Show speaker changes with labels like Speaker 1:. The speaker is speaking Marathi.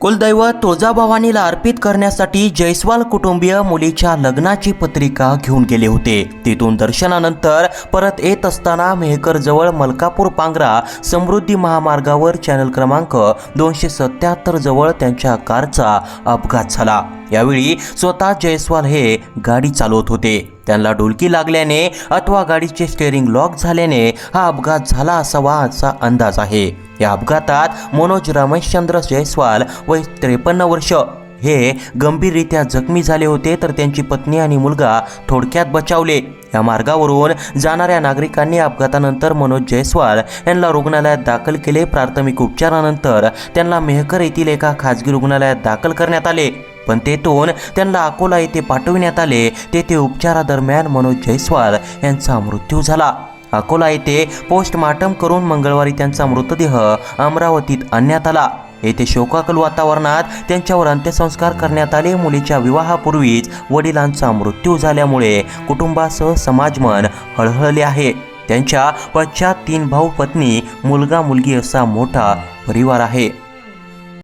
Speaker 1: कुलदैवत तुळजाभवानीला अर्पित करण्यासाठी जयस्वाल कुटुंबीय मुलीच्या लग्नाची पत्रिका घेऊन गेले होते. तिथून दर्शनानंतर परत येत असताना मेहकरजवळ मलकापूर पांगरा समृद्धी महामार्गावर चॅनल क्रमांक दोनशे सत्याहत्तर जवळ त्यांच्या कारचा अपघात झाला. यावेळी स्वतः जयस्वाल हे गाडी चालवत होते. त्यांना डुलकी लागल्याने अथवा गाडीचे स्टेअरिंग लॉक झाल्याने हा अपघात झाला असावा असा अंदाज आहे. या अपघातात मनोज रमेशचंद्र जयस्वाल वय त्रेपन्न वर्ष. हे गंभीररित्या जखमी झाले होते तर त्यांची पत्नी आणि मुलगा थोडक्यात बचावले. या मार्गावरून जाणाऱ्या नागरिकांनी अपघातानंतर मनोज जयस्वाल यांना रुग्णालयात दाखल केले. प्राथमिक उपचारानंतर त्यांना मेहकर येथील एका खाजगी रुग्णालयात दाखल करण्यात आले. पण तेथून त्यांना अकोला येथे पाठविण्यात आले. तेथे उपचारादरम्यान मनोज जयस्वाल यांचा मृत्यू झाला. अकोला येथे पोस्टमार्टम करून मंगळवारी त्यांचा मृतदेह अमरावतीत आणण्यात आला. येथे शोकाकल वातावरणात त्यांच्यावर अंत्यसंस्कार करण्यात आले. मुलीच्या विवाहापूर्वीच वडिलांचा मृत्यू झाल्यामुळे कुटुंबासह समाजमन हळहळले आहे. त्यांच्या पश्चात तीन भाऊ पत्नी मुलगा मुलगी असा मोठा परिवार आहे.